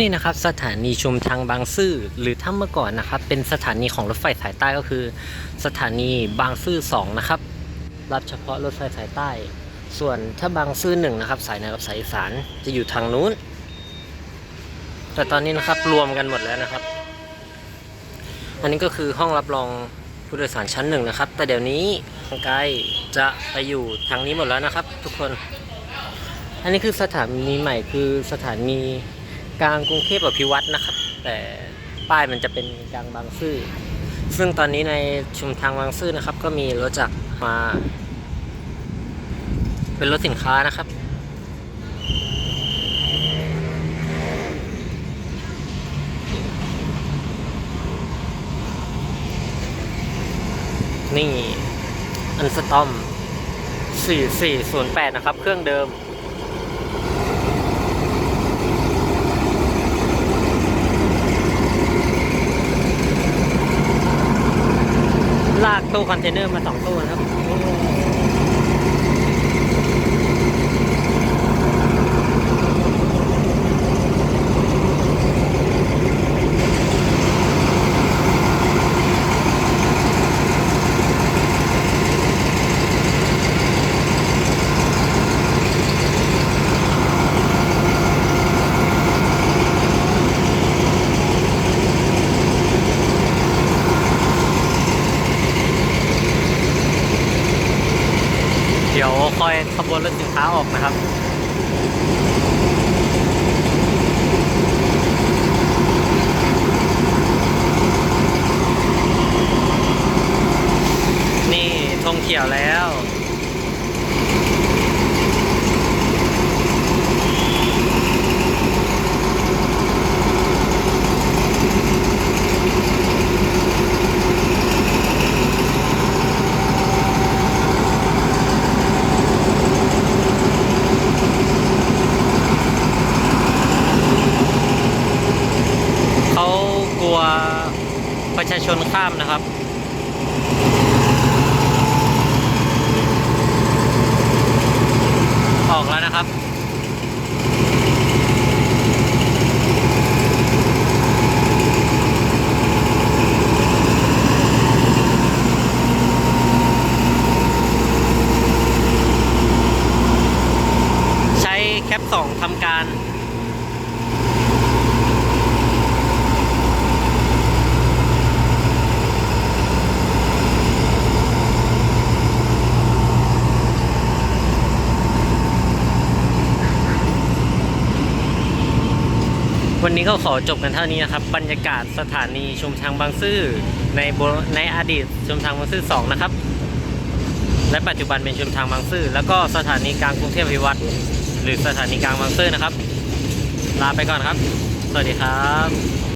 นี่นะครับสถานีชุมทางบางซื่อหรือถ้าเมื่อก่อนนะครับ เป็นสถานีของรถไฟสายใต้ก็คือ สถานีบางซื่อ2นะครับ รับเฉพาะรถไฟสายใต้ ส่วนถ้าบางซื่อหนึ่งนะครับ สายเหนือกับสายอีสานจะอยู่ทางนู้น แต่ตอนนี้นะครับรวมกันหมดแล้วนะครับ อันนี้ก็คือห้องรับรองผู้โดยสารชั้นหนึ่งนะครับ แต่เดี๋ยวนี้ทางไกลจะไปอยู่ทางนี้หมดแล้วนะครับ ทุกคน อันนี้คือสถานีใหม่คือสถานี กลางกรุงเทพอภิวัตรนะครับ แต่ป้ายมันจะเป็นกลางบางซื่อ ซึ่งตอนนี้ในชุมทางบางซื่อนะครับ ก็มีรถจักรมา เป็นรถสินค้านะครับนี่อันสตอม 4408 นะครับ เครื่องเดิม ลาก ตู้คอนเทนเนอร์มาสองตู้นะครับ ดี๋ยวคอยขบวนรถสินค้าออกนะครับนี่ธงเขียวแล้ว เขากลัว ประชาชนข้ามนะครับออกแล้วนะครับ ใช้แคปสองทำการ วันนี้ก็ขอจบกันเท่านี้นะครับ บรรยากาศสถานีชุมทางบางซื่อในในอดีตชุมทางบางซื่อ2นะครับ และปัจจุบันเป็นชุมทางบางซื่อแล้วก็สถานีกลางกรุงเทพวิวัฒน์หรือสถานีกลางบางซื่อนะครับ ลาไปก่อนครับ สวัสดีครับ